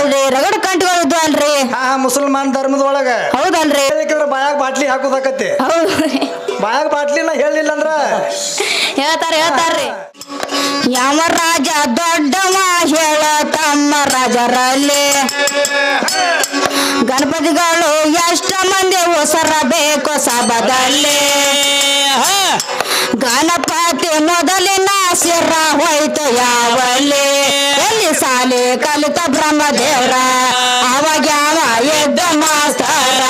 ಹೌದ್ರಿ ರಗಡ ಕಂಟ್ಗಳು ಅಲ್ರಿ. ಹಾ ಮುಸಲ್ಮಾನ್ ಧರ್ಮದೊಳಗ ಹೌದಲ್ರಿ. ಬಾಯಾಗ ಬಾಟ್ಲಿ ಹಾಕೋದಾಕತಿ ಹೌದ್ರಿ. ಬಾಯಾಗ ಬಾಟ್ಲಿನ ಹೇಳಿಲ್ಲ ಅಂದ್ರ ಹೇಳ್ತಾರ ಹೇಳ್ತಾರ್ರಿ. ಯಾವ ರಾಜ ದೊಡ್ಡವ ಹೇಳ ತಮ್ಮ ರಾಜರಲ್ಲಿ? ಗಣಪತಿಗಳು ಎಷ್ಟ ಮಂದಿ ಹೊಸರ ಬೇಕು ಸಭದಲ್ಲಿ ಗಣಪತಿ ಮೊದಲಿನ ಸಿರ ಹೋಯ್ತು ಯಾವಲ್ಲಿ? ಕಲಿತ ಬ್ರಹ್ಮದೇವ್ರ ಅವಾಗ ಎದ್ದ ಮಾಸ್ತರ?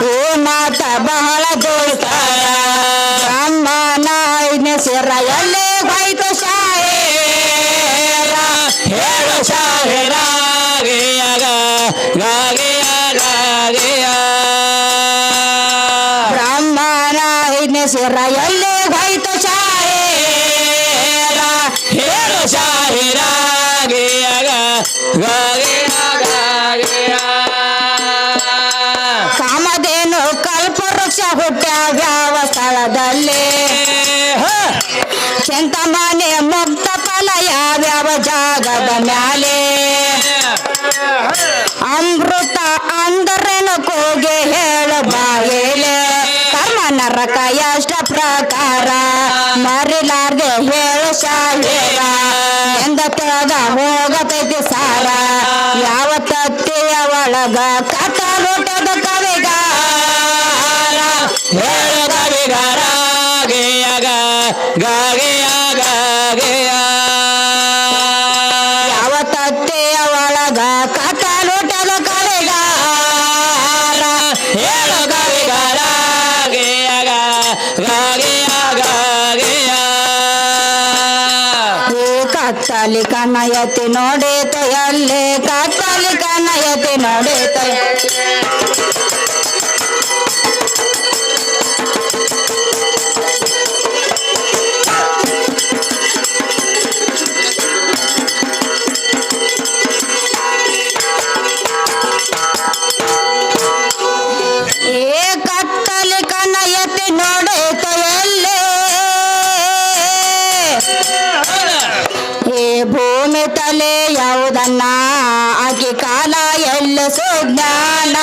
ಹೂ ಮಾತ ಬಹಳ ದೋಸ್ತರ ಬ್ರಹ್ಮನ ಐದನೇ ಸೇರ ಎಲ್ಲಿ ಕಲ್ಪವೃಕ್ಷ ಯಾವ ಸ್ಥಳದಲ್ಲಿ ಚಿಂತಮಾನೆ ಮುಕ್ತ ಫಲ ಯಾವ್ಯಾವ ಜಾಗದ ಮ್ಯಾಲೆ. ಅಮೃತ ಅಂದರೇನು ಕೂಗೆ ಹೇಳು ಬಾಯೇಲೆ. ಕರ್ಮ ನರಕ ಎಷ್ಟ ಪ್ರಕಾರ ಮರಿಲಾರ್ದೆ ಹೇಳು ಶಾಹಿರ. ಎಂದ ತೆಳಗ ಹೋಗತೈತಿ ಸಾರ. ಯಾವ ತತ್ತಿಯ ಒಳಗ ಕಥ ಯಾವ ತತ್ತೆಯ ಒಳಗ ಕಥ ಲೋಟದ ಕವಿಗಾರ ಹೇಳು ಕವಿಗಾರ ಈ ಕತ್ತಲಿ ಕನ್ನಯತಿ ನೋಡಿತ ಎಲ್ಲಿ ಕತ್ತಲಿ ಕನ್ನಯತಿ ನೋಡಿತ. ಭೂಮಿ ತಲೆ ಯಾವುದನ್ನ ಆಕೆ ಕಾಲ ಎಲ್ಲ ಸುಜ್ಞಾನ.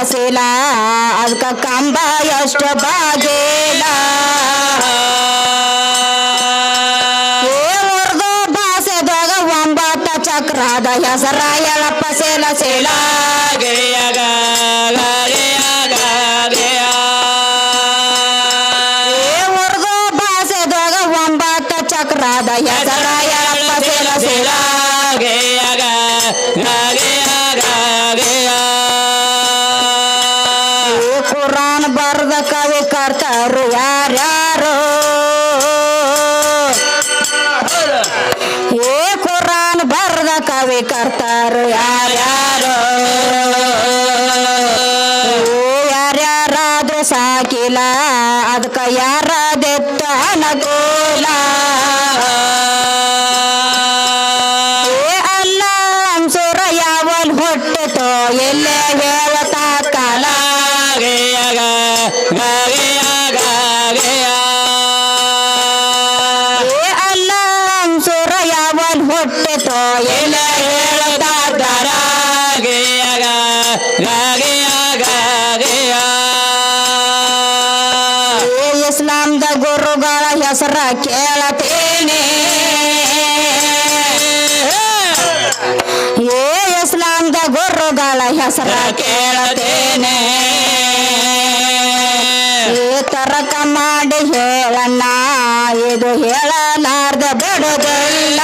ಹೇಳ ತಪಸಿಲ ಅದಕ್ಕ ಕಂಬ ಎಷ್ಟು ಬಾಗಿಲ ಏ ಕುರಾನ್ ಬರ್ದ ಕವಿ ಕರ್ತಾರು ಯಾರ್ಯಾರು. ಯಾರ್ಯಾರಾದ್ರೂ ಸಾಕಿಲ್ಲ ಅದಕ್ಕ ಯಾರದೆತ್ತ ಹೆಸರ ಕೇಳತೇನೆ. ಏ ಇಸ್ಲಾಂದ ಗುರುಗಳ ಹೆಸರ ಕೇಳತೇನೆ. ಈ ತರಕ ಮಾಡಿ ಹೇಳಣ್ಣ ಇದು ಹೇಳಲಾರ್ದ ಬಡಗಲ್ಲ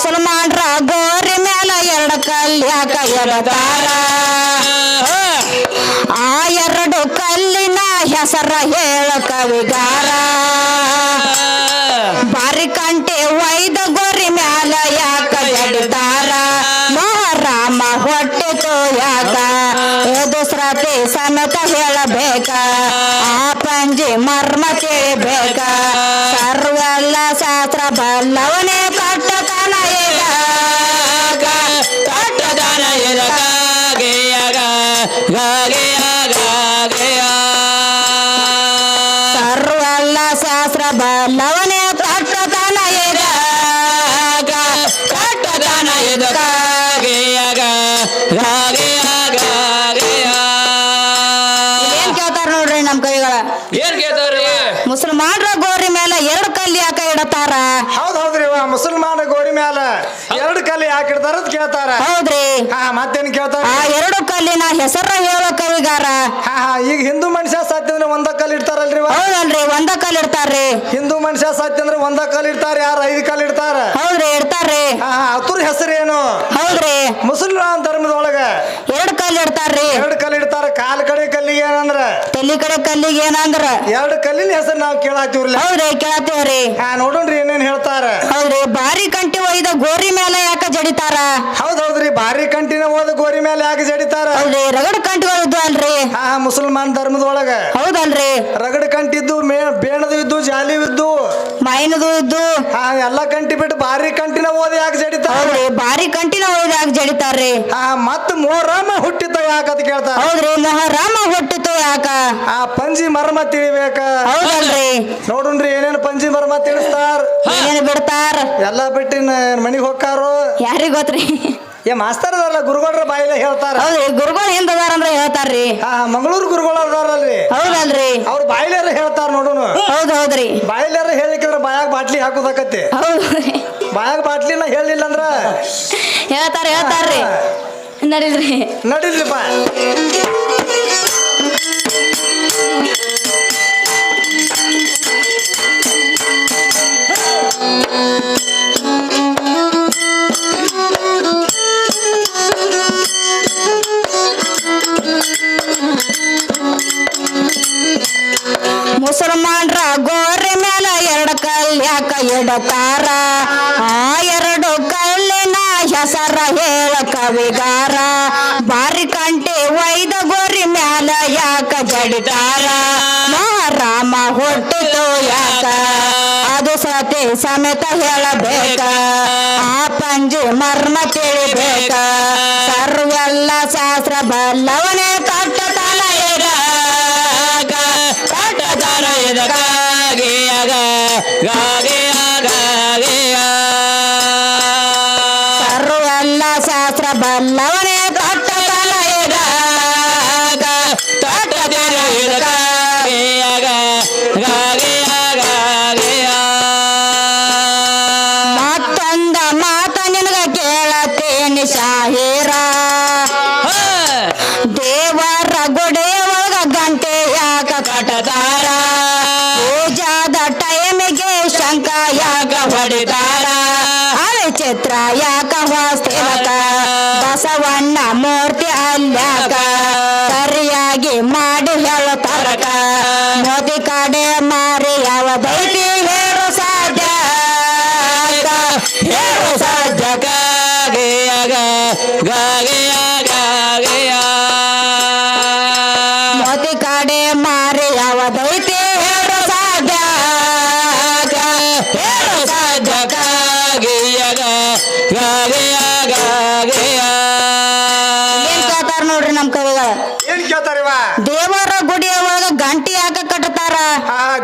ಮುಸಲ್ಮಾನ್ರ ಗೋರಿ ಮೇಲೆ ಎರಡು ಕಲ್ಯಾಕ ಎಡತಾರ ಆ ಎರಡು ಕಲ್ಲಿನ ಹೆಸರ ಹೇಳ ಕವಿಗಾರ ಬಾರಿ ಕಂಟೆ ವೈದ ಗೋರಿ ಮ್ಯಾಲ ಯಾಕ ರಾಮ ಮಹಾರಾಮ ಹೊಟ್ಟೆ ಯಾಕ ಇದು ಶ್ರತಿ ಸಮೇತ ಹೇಳಬೇಕ. ಆ ಪಂಜಿ ಮರ್ಮ ತಿಳಿಬೇಕ ಸರ್ವೆಲ್ಲ ಶಾಸ್ತ್ರ ಬಲ್ಲವನೇ ಮುಸಲ್ಮಾನ ಗೋರಿ ಮ್ಯಾಲ ಎರಡು ಕಲ್ಲಿ ಅಂತ ಕೇಳ್ತಾರ. ಹೌದ್ರಿ. ಹಾ ಮತ್ತೇನ್ ಕೇಳ್ತಾರ? ಆ ಎರಡು ಕಲ್ಲಿನ ಹೆಸರ ಹೇಳೋ ಕವಿಗಾರ. ಹಾ ಹಾ ಈಗ ಹಿಂದೂ ಮನುಷ್ಯ ಸತ್ಯ ಅಂದ್ರೆ ಒಂದ ಕಲ್ ಇಡ್ತಾರಲ್ರಿ ಇವ ಹೌದಲ್ರಿ ಒಂದ ಕಲ್ ಇಡ್ತಾರ್ರಿ. ಹಿಂದೂ ಮನುಷ್ಯ ಸಾತ್ಯಂದ್ರೆ ಒಂದ ಕಲ್ ಇಡ್ತಾರ ಯಾರು ಐದು ಕಲ್ ಇಡ್ತಾರ? ಹೌದ್ರಿ ಇಡ್ತಾರ್ರಿ. ಹಾ ಹಾ ಏನು? ಹೆಸರೇನು ಹೌದ್ರಿ. ಮುಸಲ್ಮಾನ್ ಧರ್ಮದೊಳಗ ಎರಡು ಕಲ್ ಇಡ್ತಾರ್ರಿ. ಎರಡು ಕಲ್ ಇಡ್ತಾರ ಕಾಲ್ ಕಡೆ ಕಲ್ಲಿಗೆ ಏನಂದ್ರ? ತಲಿ ಕಡೆ ಕಲ್ಲಿಗೆ ಏನಂದ್ರ? ಎರಡು ಕಲ್ಲಿನ ಹೆಸರು ನಾವು ಕೇಳಾತಿವ್ರಲ್ಲ ಹೌದ್ರಿ ಕೇಳತ್ತೇವ್ರಿ ಹಾ ನೋಡೋಣ್ರಿ ಏನೇನ್ ಹೇಳ್ತಾರ ಹೌದ್ರಿ ಬಾರಿ ಕಂಟಿ ಒಯ್ದ ಗೋರಿ ಮೇಲೆ ಯಾಕ ಜಡಿತಾರ? ಹೌದ್ ಹೌದ್ರಿ ಭಾರಿ ಕಂಟಿನ ಹೋದ ಗೋರಿ ಮೇಲೆ ಯಾಕೆ ಜಡಿತಾರ? ಹೌದ್ರಿ ರಗಡ್ ಕಂಟಿಗಳು ಇದ್ದು ಅಲ್ರಿ? ಹಾ ಮುಸಲ್ಮಾನ್ ಧರ್ಮದೊಳಗ. ಹೌದಲ್ರಿ? ರಗಡ ಕಂಟಿದ್ದು ಮೇ ಬೇಣದು ಇದ್ದು ಜಾಲಿ ಇದ್ದು. ಮೈನದು ಇದ್ದು. ಹಾ ಎಲ್ಲ ಕಂಟಿ ಬಿಟ್ಟು ಭಾರಿ ಕಂಟಿನ ಓದ ಯಾಕೆ ಜಡಿತಾರ? ಹೌದ್ರಿ ಬಾರಿ ಕಂಟಿನ ಯಾಕೆ ಜಡಿತಾರ್ರಿ? ಹಾ ಮತ್ ಮೋರಮ್ಮ ಹುಟ್ಟಿದ್ದ ಯಾಕಂತ ಕೇಳ್ತಾರ? ಹೌದ್ರಿ ಮಹಾರಾಮ ಹುಟ್ಟಿತು ಯಾಕ ಆ ಪಂಜಿ ಮರ್ಮ ತಿಳಿಬೇಕ. ಹೌದಲ್ರಿ. ನೋಡುಣ್ರಿ ಏನೇನು ಪಂಜಿ ಮರ್ಮ ತಿಳಿಸ್ತಾರ? ಬಿಡ್ತಾರ? ಎಲ್ಲಾ ಬಿಟ್ಟು ಮನಿಗ್ ಹೊಕ್ಕಾರು? ಯಾರಿಗ್ ಗೊತ್ತ್ರಿ? ಏ ಮಾಸ್ತರ್ ಅದಾರಲ್ಲ ಗುರುಗಳ ಬಾಯಿಲೆ ಹೇಳ್ತಾರ. ಗುರುಗಳ ಗುರುಗಳು ಹಿಂದ ಅದಾರಂದ್ರ ಹೇಳ್ತಾರ್ರಿ. ಹಾ ಮಂಗಳೂರು ಗುರುಗಳು ಅದಾರಲ್ರಿ. ಹೌದಲ್ರಿ. ಅವ್ರ ಬಾಯಿಲಾರ ಹೇಳ್ತಾರ ನೋಡುನು. ಹೌದ್ ಹೌದ್ರಿ. ಬಾಯಿಲಾರ ಹೇಳಿಕ್ರೆ ಬಾಯಾಗ ಬಾಟ್ಲಿ ಹಾಕೋದಕ್ಕತಿ ಹೌದ್ರಿ. ಬಾಯಾಗ ಬಾಟ್ಲಿನ ಹೇಳಿಲ್ಲ ಅಂದ್ರ? ಹೇಳ್ತಾರ ಹೇಳ್ತಾರ್ರಿ. ನಡೀಲ್ರಿ. ನಡೀಲಿಪ್ಪ ಮುಸಲ್ಮಾನ್ರ ಗೋರಿ ಮೇಲ ಎರಡು ಕಲ್ಯಾಕ ಇಡತಾರ ಆ ಎರಡು ಕಲ್ಲಿನ ಹೆಸರ ಹೇಳ ಕವಿಗಾರ ಬಾರಿ ಕಂಟಿ ಒಯ್ದ ಗೋರಿ ಮ್ಯಾಲ ಯಾಕ ಜಡಿತಾರ ಮಹಾರಾಮ ಹುಟ್ಟಿತು ಯಾಕ ಅದು ಸತಿ ಸಮೇತ ಹೇಳಬೇಕ. ಆ ಪಂಜಿ ಮರ್ಮ ತಿಳಿಬೇಕ. ಸರ್ವೆಲ್ಲ ಶಾಸ್ತ್ರ ಬಲ್ಲವನೇ ಕಟ್ಟತನ ಇಡ ಕಟ್ಟತನ ಇದ ಸರ್ವೆಲ್ಲ ಶಾಸ್ತ್ರ ಬಲ್ಲವನೇ ಮಾಡ್ತಾರಿವ ದೇವರ ಗುಡಿಯ ಒಳಗ ಗಂಟಿ ಯಾಕ ಕಟ್ತಾರ?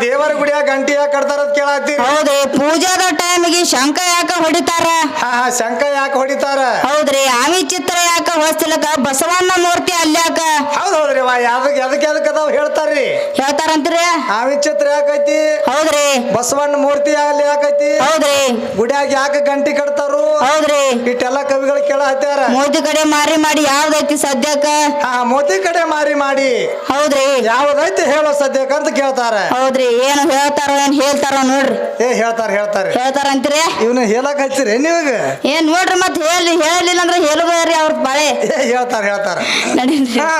ದೇವರ ಗುಡಿಯ ಗಂಟಿ ಯಾಕ ಕಟ್ತಾರ ಅಂತ ಹೌದು ಪೂಜಾದ ಟೈಮಿಗೆ ಶಂಕ ಯಾಕ ಹೊಡಿತಾರ? ಹಾ ಶಂಕ ಯಾಕೆ ಹೊಡಿತಾರ? ಹೌದ್ರಿ ಆಮಿ ಚಿತ್ರ ಯಾಕ ಹೊಸ್ತಿಲಕ ಬಸವಣ್ಣ ಮೂರ್ತಿ ಅಲ್ಯಾಕ ಹೌದು ಹೌದ್ರಿ ಅದಕ್ಕೆ ಅದಕ್ಕೆ ಎದಕ್ ಅದಾವ ಹೇಳ್ತಾರ್ರಿ. ಹೇಳ್ತಾರಂತ್ರಿ? ಆಮಿ ಚಿತ್ರ ಯಾಕೈತಿ ಹೌದ್ರಿ. ಬಸವಣ್ಣ ಮೂರ್ತಿ ಅಲ್ಲಿ ಯಾಕೈತಿ ಹೌದ್ರಿ. ಗುಡಿಯಾಗ ಯಾಕೆ ಗಂಟಿ ಕಟ್ತಾರು? ಹೌದ್ರಿ. ಇಟ್ಟೆಲ್ಲ ಕವಿಗಳು ಕೇಳ ಹತ್ಯಾರ. ಮೋದಿ ಕಡೆ ಮಾರಿ ಮಾಡಿ ಯಾವ್ದೈತಿ ಸದ್ಯಕ್ಕ? ಹಾ ಮೋದಿ ಕಡೆ ಮಾರಿ ಮಾಡಿ. ಹೌದ್ರಿ. ಯಾವ್ದೈತಿ ಹೇಳೋ ಸದ್ಯಕ್ಕಂತ ಕೇಳ್ತಾರ. ಹೌದ್ರಿ. ಏನು ಹೇಳ್ತಾರ ಏನ್ ಹೇಳ್ತಾರ ನೋಡ್ರಿ. ಏ ಹೇಳ್ತಾರ ಹೇಳ್ತಾರ. ಅಂತೀರೇ? ಇವ್ನು ಹೇಳಕ್ ಹಚ್ಚಿರಿ ನೀವಾಗ ಏನ್ ನೋಡ್ರಿ ಮತ್ ಹೇಳಿ ಹೇಳಲಿಲ್ಲ ಅಂದ್ರೆ ಹೇಳುದ್ರಿ ಅವ್ರ ಬಾಳೆ. ಏ ಹೇಳ್ತಾರ ಹೇಳ್ತಾರ. ನಡೀನ್ರಿ. ಹಾ.